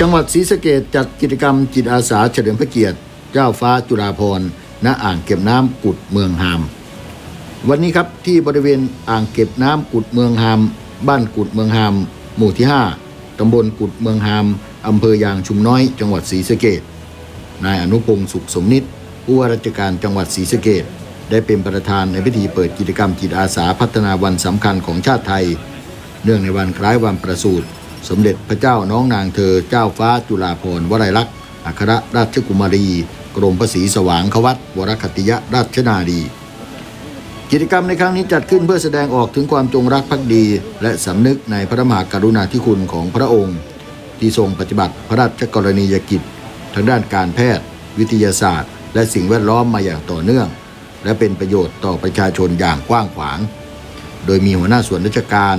จังหวัดศรีสะเกดจัดกิจกรรมจิตอาสาเฉลิมพระเกียรติ เจ้าฟ้าจุฬาภรณ์ณอ่างเก็บน้ำกุดเมืองหาม วันนี้ครับที่บริเวณอ่างเก็บน้ำกุดเมืองหาม บ้านกุดเมืองหาม หมู่ที่ 5ตำบลกุดเมืองหามอำเภอยางชุมน้อย จังหวัดศรีสะเกดนายอนุพงศ์สุขสมนิตผู้ว่าราชการจังหวัดศรีสะเกดได้เป็นประธานในพิธีเปิดกิจกรรมจิตอาสาพัฒนาวันสำคัญของชาติไทย เนื่องในวันคล้ายวันประสูติ สมเด็จพระเจ้าน้องนางเธอเจ้าฟ้าจุฬาภรณ์วลัยลักษณ์อัครราชกุมารี กรมพระศรีสว่างควัตวรคติยราชนารีกิจกรรมในครั้งนี้จัดขึ้นเพื่อแสดงออกถึงความจงรักภักดี และสำนึกในพระมหากรุณาธิคุณของพระองค์ ที่ทรงปฏิบัติพระราชกรณียกิจทางด้านการแพทย์ วิทยาศาสตร์ และสิ่งแวดล้อมมาอย่างต่อเนื่อง และเป็นประโยชน์ต่อประชาชนอย่างกว้างขวาง โดยมีหัวหน้าส่วนราชการ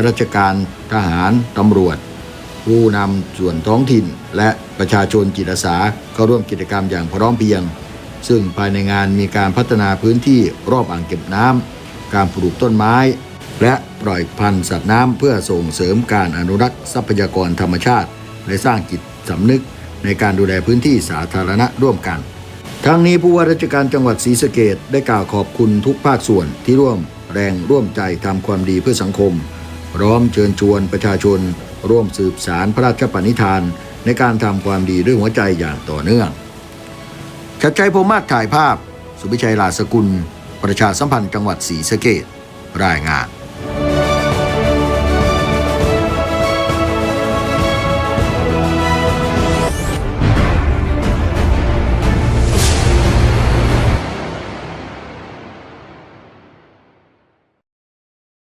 ข้าราชการทหารตำรวจ ผู้นำส่วนท้องถิ่น และประชาชนจิตอาสาเข้าร่วมกิจกรรมอย่างพร้อมเพรียง ซึ่งภายในงานมีการพัฒนาพื้นที่รอบอ่างเก็บน้ำการปลูกต้นไม้ และปล่อยพันธุ์สัตว์น้ำเพื่อส่งเสริมการอนุรักษ์ทรัพยากรธรรมชาติ และสร้างจิตสำนึกในการดูแลพื้นที่สาธารณะร่วมกัน ทั้งนี้ผู้ว่าราชการจังหวัดศรีสะเกดได้กล่าวขอบคุณทุกภาคส่วนที่ร่วมแรงร่วมใจทำความดีเพื่อสังคม พร้อมเชิญชวนประชาชน ร่วมสืบสารพระราชปณิธาน ในการทำความดีด้วยหัวใจอย่างต่อเนื่องชัดชัยพมมาศถ่ายภาพ สุวิชัยลาสกุล ประชาสัมพันธ์จังหวัดศรีสะเกดรายงาน